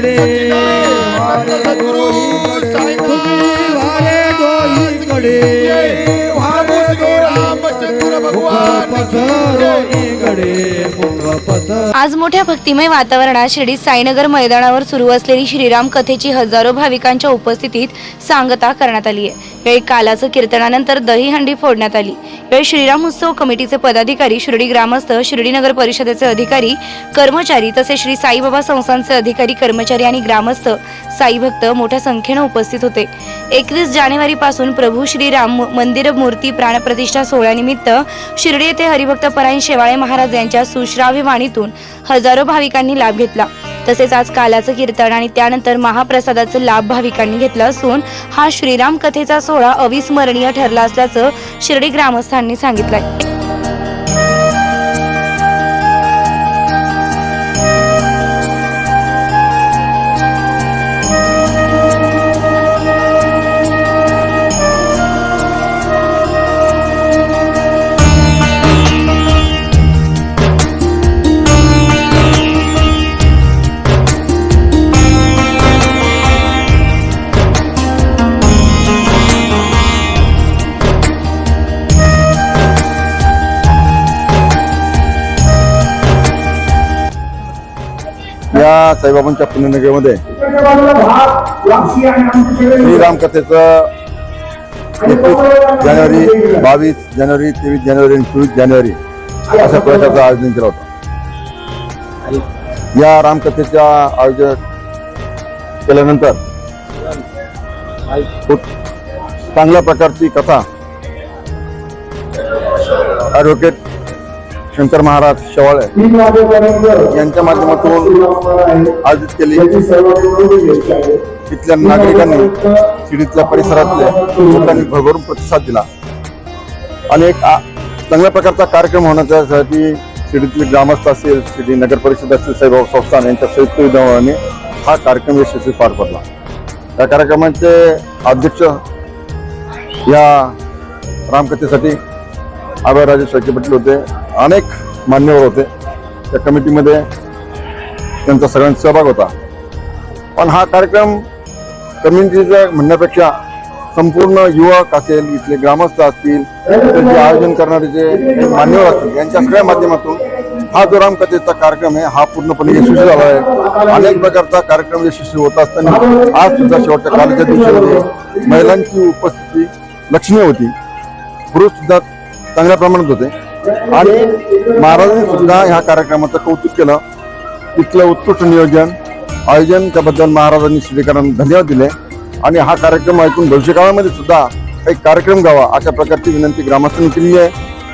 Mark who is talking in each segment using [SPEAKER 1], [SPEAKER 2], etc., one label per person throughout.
[SPEAKER 1] પડે
[SPEAKER 2] સદગુરુ સાહેબ વારે
[SPEAKER 3] आज मोठ्या भक्तिमय वातावरणात शिर्डी साईनगर मैदानावर सुरू असलेली श्रीराम कथेची हजारो भाविकांच्या उपस्थितीत सांगता करण्यात आली आहे. यावेळी कालाचं कीर्तनानंतर दहीहंडी फोडण्यात आली. यावेळी श्रीराम उत्सव कमिटीचे पदाधिकारी शिर्डी ग्रामस्थ शिर्डी नगर परिषदेचे अधिकारी कर्मचारी तसेच श्री साईबाबा संस्थांचे अधिकारी कर्मचारी आणि ग्रामस्थ साई भक्त मोठ्या संख्येनं उपस्थित होते. एकवीस जानेवारी पासून प्रभू श्रीराम मंदिर मूर्ती प्राणप्रतिष्ठा सोहळ्यानिमित्त शिर्डी येथे हरिभक्त परायण शेवाळे महाराज यांच्या सुश्राव्य वाणीतून हजारो भाविकांनी लाभ घेतला. तसेच आज कालाचं कीर्तन आणि त्यानंतर महाप्रसादाचं लाभ भाविकांनी घेतला असून हा श्रीराम कथेचा सोहळा अविस्मरणीय ठरला असल्याचं शिर्डी ग्रामस्थांनी सांगितलंय.
[SPEAKER 4] साईबाबांच्या पुण्यनगरीमध्ये श्रीरामकथेचं एकवीस जानेवारी बावीस जानेवारी तेवीस जानेवारी आणि चोवीस जानेवारी अशा प्रकारचं आयोजन केलं होतं. या रामकथेच्या आयोजन केल्यानंतर खूप चांगल्या प्रकारची कथा ॲडव्होकेट शंकर महाराज शेवाळे यांच्या माध्यमातून आयोजित केली. तिथल्या नागरिकांनी शिडीतल्या परिसरातल्या लोकांनी भरभरून प्रतिसाद दिला. आणि एक चांगल्या प्रकारचा कार्यक्रम होण्यासाठी शिडीतले ग्रामस्थ असेल शिडी नगर परिषद असेल साईबाबा संस्थान यांच्या संयुक्त विद्यमाने हा कार्यक्रम यशस्वी पार पडला. या कार्यक्रमाचे अध्यक्ष या रामकथेसाठी आभारराजे शेळके पाटील होते. अनेक मान्यवर होते. त्या कमिटीमध्ये त्यांचा सगळ्यांचा सहभाग होता. पण हा कार्यक्रम कम्युनिटीचा म्हणण्यापेक्षा संपूर्ण युवक असेल इथले ग्रामस्थ असतील त्याचे आयोजन करणारे जे मान्यवर असतील यांच्या सगळ्या माध्यमातून हा जो रामकथेचा कार्यक्रम आहे. हा पूर्णपणे यशस्वी झाला आहे. अनेक प्रकारचा कार्यक्रम यशस्वी होत असताना आज सुद्धा शेवटच्या कालच्या दिवशी महिलांची उपस्थिती लक्षणीय होती. पुरुष सुद्धा चांगल्या प्रमाणात होते. आणि महाराजांनी सुद्धा ह्या कार्यक्रमाचं कौतुक केलं. तिथलं उत्कृष्ट नियोजन आयोजन त्याबद्दल महाराजांनी श्रीकरांना धन्यवाद दिले. आणि हा कार्यक्रम ऐकून भविष्यकाळामध्ये सुद्धा एक कार्यक्रम गावा अशा प्रकारची विनंती ग्रामस्थांनी केली आहे.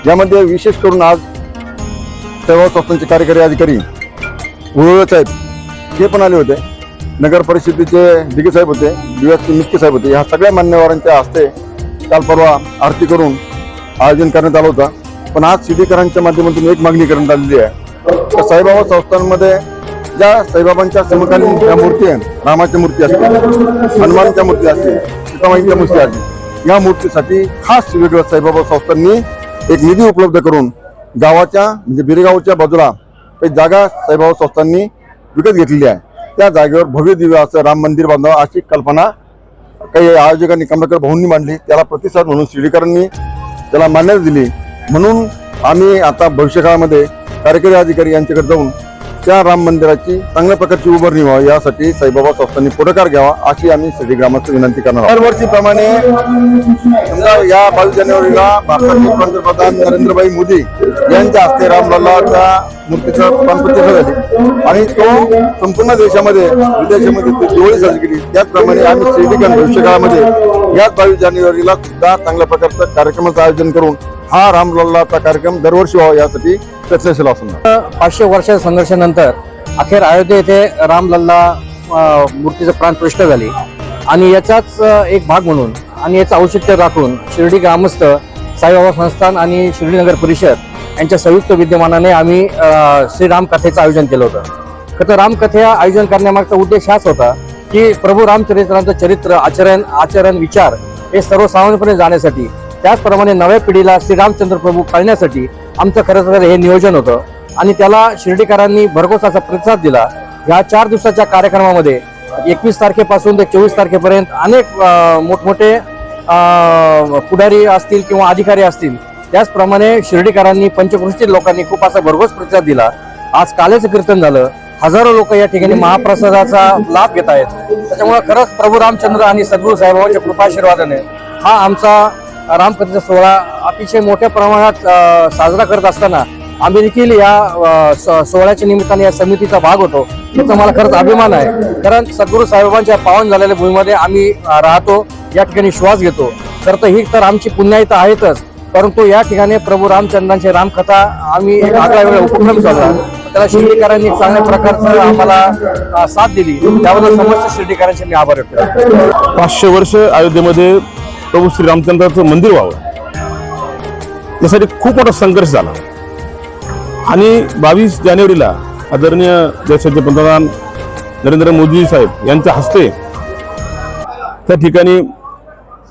[SPEAKER 4] यामध्ये विशेष करून आज सेवा संस्थांचे कार्यकारी अधिकारी उरुळे साहेब हे पण आले होते. नगर परिषदेचे दिगे साहेब होते दिव्याचे मुख्य साहेब होते. ह्या सगळ्या मान्यवरांच्या हस्ते काल परवा आरती करून आयोजन करण्यात आलं होतं. पण आज सिडीकरांच्या माध्यमातून एक मागणी करण्यात आलेली आहे. तर साईबाबा संस्थांमध्ये ज्या साईबाबांच्या समकालीन ज्या मूर्ती आहेत रामाच्या मूर्ती असतील हनुमानच्या मूर्ती असतील सीतामाईच्या मूर्ती असतील या मूर्तीसाठी खास वेगळं साईबाबा संस्थांनी एक निधी उपलब्ध करून गावाच्या म्हणजे बिरेगावच्या बाजूला काही जागा साईबाबा संस्थांनी विकत घेतलेली आहे. त्या जागेवर भव्य दिव्य असं राम मंदिर बांधावं अशी कल्पना काही आयोजकांनी कमलाकर भाऊंनी मांडली. त्याला प्रतिसाद म्हणून शिर्डीकरांनी त्याला मान्यता दिली. म्हणून आम्ही आता भविष्यकाळामध्ये कार्यकारी अधिकारी यांच्याकडे जाऊन त्या राम मंदिराची चांगल्या प्रकारची उभारणी व्हावी यासाठी साईबाबा संस्थांनी पुढाकार घ्यावा अशी आम्ही शिर्डी ग्रामस्थ विनंती करणार दरवर्षीप्रमाणे समजा या बावीस जानेवारीला भारताचे पंतप्रधान नरेंद्रभाई मोदी यांच्या हस्ते रामलल्लाच्या मूर्तीचं प्राणप्रतिष्ठा झाली. आणि तो संपूर्ण देशामध्ये विदेशामध्ये ती दिवाळी साजरी केली. त्याचप्रमाणे आम्ही शिर्डीकर भविष्यकाळामध्ये याच बावीस जानेवारीला सुद्धा चांगल्या प्रकारचं कार्यक्रमाचं आयोजन करून हा रामलल्लाचा कार्यक्रम दरवर्षी व्हावा यासाठी प्रयत्नशील असणार
[SPEAKER 5] पाचशे वर्षाच्या संघर्षानंतर अखेर अयोध्ये येथे रामलल्ला अ, मूर्तीचं प्राणप्रतिष्ठा झाली. आणि याचाच एक भाग म्हणून आणि याचं औचित्य राखून शिर्डी ग्रामस्थ साईबाबा संस्थान आणि शिर्डी नगर परिषद यांच्या संयुक्त विद्यमानाने आम्ही श्रीराम कथेचं आयोजन केलं होतं. खरं तर रामकथे आयोजन करण्यामागचा उद्देश हाच होता की प्रभू रामचरित्रांचं चरित्र आचरण आचरण विचार हे सर्वसामान्यपणे जाण्यासाठी त्याचप्रमाणे नव्या पिढीला श्रीरामचंद्र प्रभू कळण्यासाठी आमचं खरं तर हे नियोजन होतं. आणि त्याला शिर्डीकरांनी भरघोस असा प्रतिसाद दिला. या चार दिवसाच्या कार्यक्रमामध्ये एकवीस तारखेपासून ते चोवीस तारखेपर्यंत अनेक मोठमोठे पुढारी असतील किंवा अधिकारी असतील. त्याचप्रमाणे शिर्डीकरांनी पंचकृषी लोकांनी खूप असा भरघोस प्रतिसाद दिला. आज कालेचं कीर्तन झालं. हजारो लोक या ठिकाणी महाप्रसादाचा लाभ घेत आहेत. त्याच्यामुळे खरंच प्रभू रामचंद्र आणि सद्गुरू साहेबांच्या कृपाशीर्वादाने हा आमचा रामकथेचा सोहळा अतिशय मोठ्या प्रमाणात साजरा करत असताना आम्ही देखील या स- सोहळ्याच्या निमित्ताने या समितीचा भाग होतो. याचा मला खरंच अभिमान आहे. कारण सद्गुरू साहेबांच्या पावन झालेल्या भूमीमध्ये आम्ही राहतो या ठिकाणी श्वास घेतो. तर तर ही तर आमची पुण्याई तर आहेतच. परंतु या ठिकाणी प्रभू रामचंद्रांची रामकथा आम्ही एक आगळा वेगळा उपक्रम चालला त्याला शिर्डीकरांनी चांगल्या प्रकारचं आम्हाला साथ दिली. त्याबद्दल समस्त शिर्डीकरांचे मी आभार व्यक्त
[SPEAKER 6] पाचशे वर्ष अयोध्येमध्ये प्रभू श्रीरामचंद्राचं मंदिर व्हावं. यासाठी खूप मोठा संघर्ष झाला. आणि बावीस जानेवारीला आदरणीय देशाचे पंतप्रधान नरेंद्र मोदी साहेब यांच्या हस्ते त्या ठिकाणी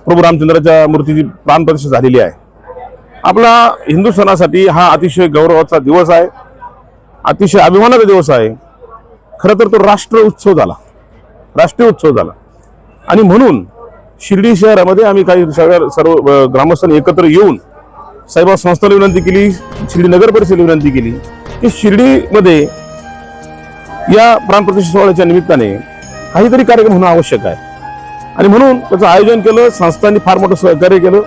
[SPEAKER 6] प्रभू रामचंद्राच्या मूर्तीची प्राणप्रतिष्ठा झालेली आहे. आपला हिंदू सणासाठी हा अतिशय गौरवाचा दिवस आहे. अतिशय अभिमानाचा दिवस आहे. खरं तर तो राष्ट्र उत्सव झाला. राष्ट्रीय उत्सव झाला. आणि म्हणून शिर्डी शहरामध्ये आम्ही काही सगळ्या सर्व ग्रामस्थांनी एकत्र येऊन साईबाबा संस्थाला विनंती केली शिर्डी नगर परिषदेला विनंती केली की शिर्डीमध्ये या प्राणप्रतिष्ठा सोहळ्याच्या निमित्ताने काहीतरी कार्यक्रम होणं आवश्यक आहे. आणि म्हणून त्याचं आयोजन केलं संस्थांनी फार मोठं सहकार्य केलं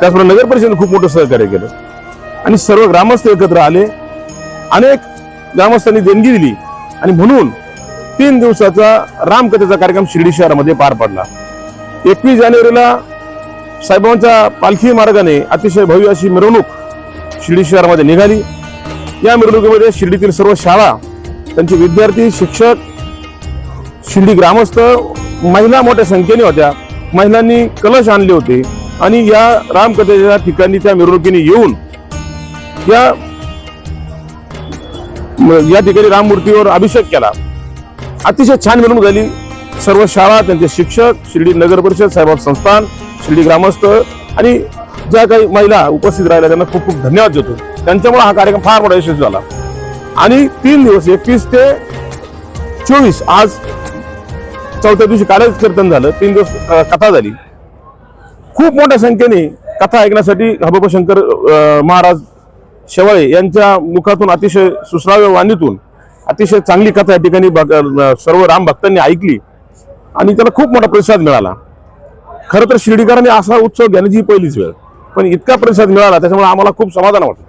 [SPEAKER 6] त्याचबरोबर नगर परिषदेने खूप मोठं सहकार्य केलं. आणि सर्व ग्रामस्थ एकत्र आले अनेक ग्रामस्थांनी देणगी दिली आणि म्हणून तीन दिवसाचा रामकथेचा कार्यक्रम शिर्डी शहरामध्ये पार पडला. एकवीस जानेवारीला साहेबांच्या पालखी मार्गाने अतिशय भव्य अशी मिरवणूक शिर्डी शहरामध्ये निघाली. या मिरवणुकीमध्ये शिर्डीतील सर्व शाळा त्यांचे विद्यार्थी शिक्षक शिर्डी ग्रामस्थ महिला मोठ्या संख्येने होत्या. महिलांनी कलश आणले होते आणि या रामकथेच्या ठिकाणी त्या मिरवणुकीने येऊन या या ठिकाणी राममूर्तीवर अभिषेक केला. अतिशय छान मिरवणूक झाली. सर्व शाळा त्यांचे शिक्षक शिर्डी नगर परिषद साहेबाब संस्थान शिर्डी ग्रामस्थ आणि ज्या काही महिला उपस्थित राहिल्या त्यांना खूप खूप धन्यवाद देतो. त्यांच्यामुळे हा कार्यक्रम फार मोठा यशस्वी झाला. आणि तीन दिवस एकवीस ते चोवीस आज चौथ्या दिवशी कालच कीर्तन झालं. तीन दिवस कथा झाली. खूप मोठ्या संख्येने कथा ऐकण्यासाठी हबप शंकर महाराज शेवाळे यांच्या मुखातून अतिशय सुश्राव्य वाणीतून अतिशय चांगली कथा या ठिकाणी भग- सर्व राम भक्तांनी ऐकली. आणि त्याला खूप मोठा प्रतिसाद मिळाला. खरं तर शिर्डीकरांनी असा उत्सव घेण्याची ही पहिलीच वेळ. पण इतका प्रतिसाद मिळाला त्याच्यामुळे आम्हाला खूप समाधान वाटतं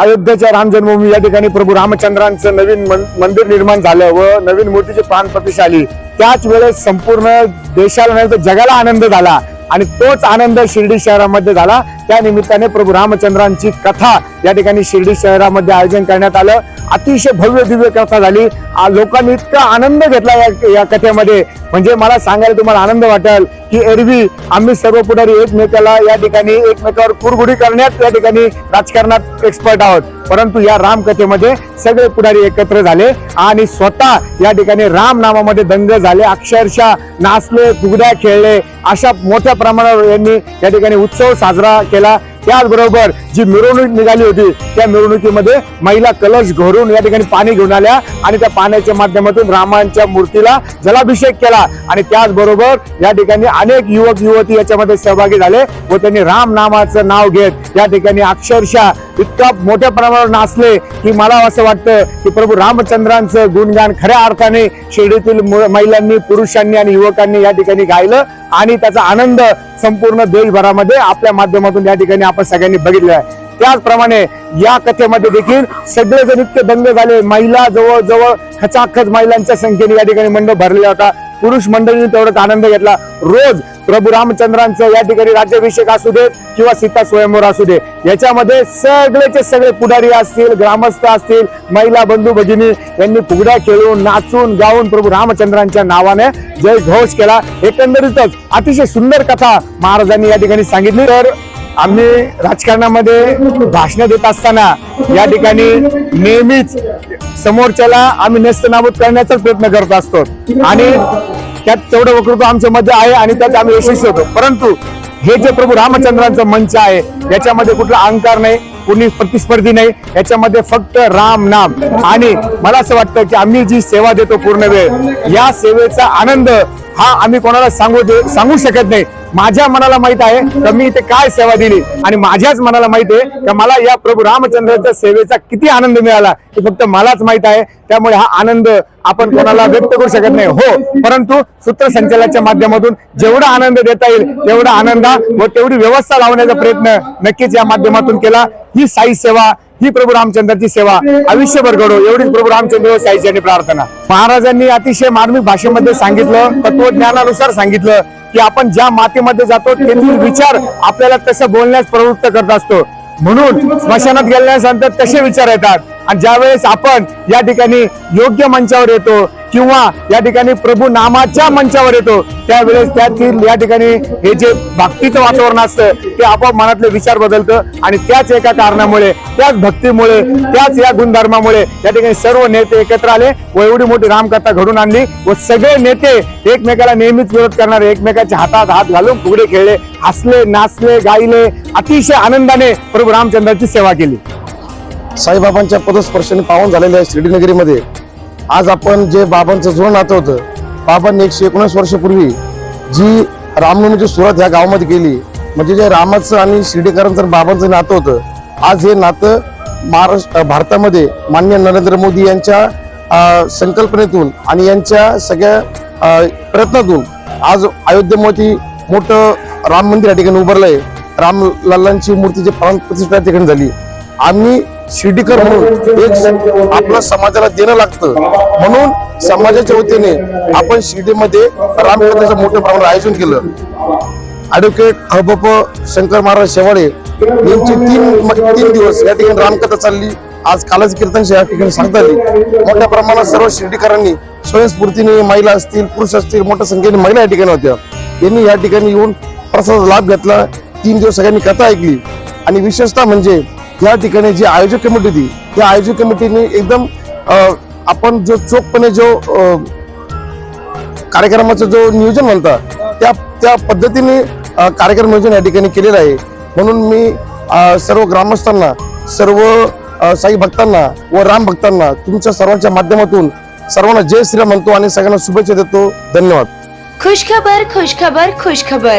[SPEAKER 1] अयोध्येच्या राम जन्मभूमी या ठिकाणी प्रभू रामचंद्रांचं नवीन मन- मंदिर निर्माण झालं व नवीन मूर्तीची प्राण प्रतिष्ठा आली त्याच वेळेस संपूर्ण देशाला नाही तर जगाला आनंद झाला आणि तोच आनंद शिर्डी शहरामध्ये झाला. त्या निमित्ताने प्रभू रामचंद्रांची कथा या ठिकाणी शिर्डी शहरामध्ये आयोजन करण्यात आलं. अतिशय भव्य दिव्य कथा झाली. लोकांनी इतका आनंद घेतला या या कथेमध्ये. म्हणजे मला सांगायला तुम्हाला आनंद वाटेल की एरवी आम्ही सर्व पुढारी एकमेकाला या ठिकाणी एकमेकावर कुरगुडी करण्यात या ठिकाणी राजकारणात एक्सपर्ट आहोत. परंतु या रामकथेमध्ये सगळे पुढारी एकत्र झाले आणि स्वतः या ठिकाणी राम नामामध्ये दंग झाले. अक्षरशः नाचले फुगड्या खेळले. अशा मोठ्या प्रमाणावर यांनी या ठिकाणी उत्सव साजरा केला. त्याचबरोबर जी मिरवणूक निघाली होती त्या मिरवणुकीमध्ये महिला कलश घरून या ठिकाणी पाणी घेऊन आल्या आणि त्या पाण्याच्या माध्यमातून रामांच्या मूर्तीला जलाभिषेक केला. आणि त्याचबरोबर या ठिकाणी अनेक युवक युवती याच्यामध्ये सहभागी झाले व त्यांनी राम नामाचं नाव घेत या ठिकाणी अक्षरशः इतका मोठ्या प्रमाणावर नाचले की मला असं वाटतं की प्रभू रामचंद्रांचं गुणगान खऱ्या अर्थाने शिर्डीतील महिलांनी पुरुषांनी आणि युवकांनी या ठिकाणी गायलं. आणि त्याचा आनंद संपूर्ण देशभरामध्ये आपल्या माध्यमातून या ठिकाणी आपण सगळ्यांनी बघितलं आहे. त्याचप्रमाणे या कथेमध्ये देखील सगळेजण इतके दंग झाले. महिला जवळजवळ खचाखच महिलांच्या संख्येने या ठिकाणी मंडप भरलेला होता. पुरुष मंडळींनी तेवढाच आनंद घेतला. रोज प्रभू रामचंद्रांचं या ठिकाणी राज्याभिषेक असू देत किंवा सीता स्वयंवर असू दे. याच्यामध्ये सगळेचे सगळे पुढारी असतील ग्रामस्थ असतील महिला बंधू भगिनी यांनी फुगड्या खेळून नाचून गाऊन प्रभू रामचंद्रांच्या नावाने जय घोष केला. एकंदरीतच अतिशय सुंदर कथा महाराजांनी या ठिकाणी सांगितली. तर आम्ही राजकारणामध्ये भाषण देत असताना या ठिकाणी नेहमीच समोरच्याला आम्ही नेस्तनाबूत करण्याचाच प्रयत्न करत असतो. आणि त्यात तेवढं वक्तृत्व आमच्या मध्ये आहे आणि त्यात आम्ही यशस्वी होतो. परंतु हे जे प्रभू रामचंद्रांचं मंच आहे याच्यामध्ये कुठला अहंकार नाही कुणी प्रतिस्पर्धी नाही याच्यामध्ये फक्त राम नाम. आणि मला असं वाटतं की आम्ही जी सेवा देतो पूर्ण वेळ या सेवेचा आनंद हा आम्ही कोणाला सांगू दे सांगू शकत नाही. माझ्या मनाला माहीत आहे तर मी इथे काय सेवा दिली? आणि माझ्याच मनाला माहीत आहे की मला या प्रभू रामचंद्राच्या सेवेचा किती आनंद मिळाला? हे फक्त मलाच माहीत आहे. त्यामुळे हा आनंद आपण कोणाला व्यक्त करू शकत नाही. हो परंतु सूत्रसंचालनाच्या माध्यमातून जेवढा आनंद देता येईल तेवढा आनंद व तेवढी व्यवस्था लावण्याचा प्रयत्न नक्कीच या माध्यमातून केला. ही साई सेवा ही प्रभू रामचंद्राची सेवा. आयुष्यभर घडो. एवढीच प्रभू रामचंद्र व साईची आणि प्रार्थना. महाराजांनी अतिशय मार्मिक भाषेमध्ये सांगितलं तत्वज्ञानानुसार सांगितलं. की आपण ज्या मातेमध्ये जातो तेथील विचार आपल्याला तसं बोलण्यास प्रवृत्त करत असतो. म्हणून स्मशानात गेल्यानंतर तसे विचार येतात. आणि ज्यावेळेस आपण या ठिकाणी योग्य मंचावर येतो किंवा या ठिकाणी प्रभू नामाच्या मंचावर येतो त्यावेळेस त्यातील या ठिकाणी हे जे भक्तीचं वातावरण असतं ते आपोआप मनातले विचार बदलतं आणि त्याच एका कारणामुळे त्याच भक्तीमुळे त्याच या गुणधर्मामुळे या ठिकाणी सर्व नेते एकत्र आले व एवढी मोठी रामकथा घडून आणली व सगळे नेते एकमेकाला नेहमीच विरोध करणारे एकमेकाच्या हातात हात घालून फुगडे खेळले हसले नाचले गायले अतिशय आनंदाने प्रभू रामचंद्राची सेवा केली.
[SPEAKER 7] साईबाबांच्या पदस्पर्शाने पावन झालेल्या शिर्डीनगरीमध्ये. आज आपण जे बाबांचं जुळं नातं होतं बाबांनी एकशे एकोणीस वर्षापूर्वी जी रामनवमीची सुरुवात ह्या गावामध्ये केली म्हणजे जे रामाचं आणि शिर्डीकरांचं बाबांचं नातं होतं आज हे नातं महाराष्ट्र भारतामध्ये मान्य नरेंद्र मोदी यांच्या संकल्पनेतून आणि यांच्या सगळ्या प्रयत्नातून आज अयोध्येमध्ये मोठं राम मंदिर या ठिकाणी उभारलंय. राम मूर्ती जी प्राण प्रतिष्ठा ठिकाणी झाली. आम्ही शिर्डीकर म्हणून एक आपल्या समाजाला देणं लागतं. म्हणून समाजाच्या वतीने आपण शिर्डीमध्ये रामकथेचं मोठ्या प्रमाणात आयोजन केलं. ऍडव्होकेट हबप शंकर महाराज शेवाळे यांची तीन तीन दिवस या ठिकाणी रामकथा चालली. आज कालच कीर्तन या ठिकाणी सांगता आली. मोठ्या प्रमाणात सर्व शिर्डीकरांनी स्वयंस्फूर्तीने महिला असतील पुरुष असतील मोठ्या संख्येने महिला या ठिकाणी होत्या. यांनी या ठिकाणी येऊन प्रसाद लाभ घेतला. तीन दिवस सगळ्यांनी कथा ऐकली. आणि विशेषतः म्हणजे या ठिकाणी जी आयोजक कमिटी होती त्या आयोजक कमिटीने एकदम आपण जो चोखपणे जो कार्यक्रमाचं जो नियोजन म्हणतात त्या त्या पद्धतीने कार्यक्रम नियोजन या ठिकाणी केलेलं आहे. म्हणून मी सर्व ग्रामस्थांना सर्व साई भक्तांना व राम भक्तांना तुमच्या सर्वांच्या माध्यमातून सर्वांना जय श्रीराम म्हणतो आणि सगळ्यांना शुभेच्छा देतो. धन्यवाद.
[SPEAKER 3] खुशखबर खुशखबर खुशखबर.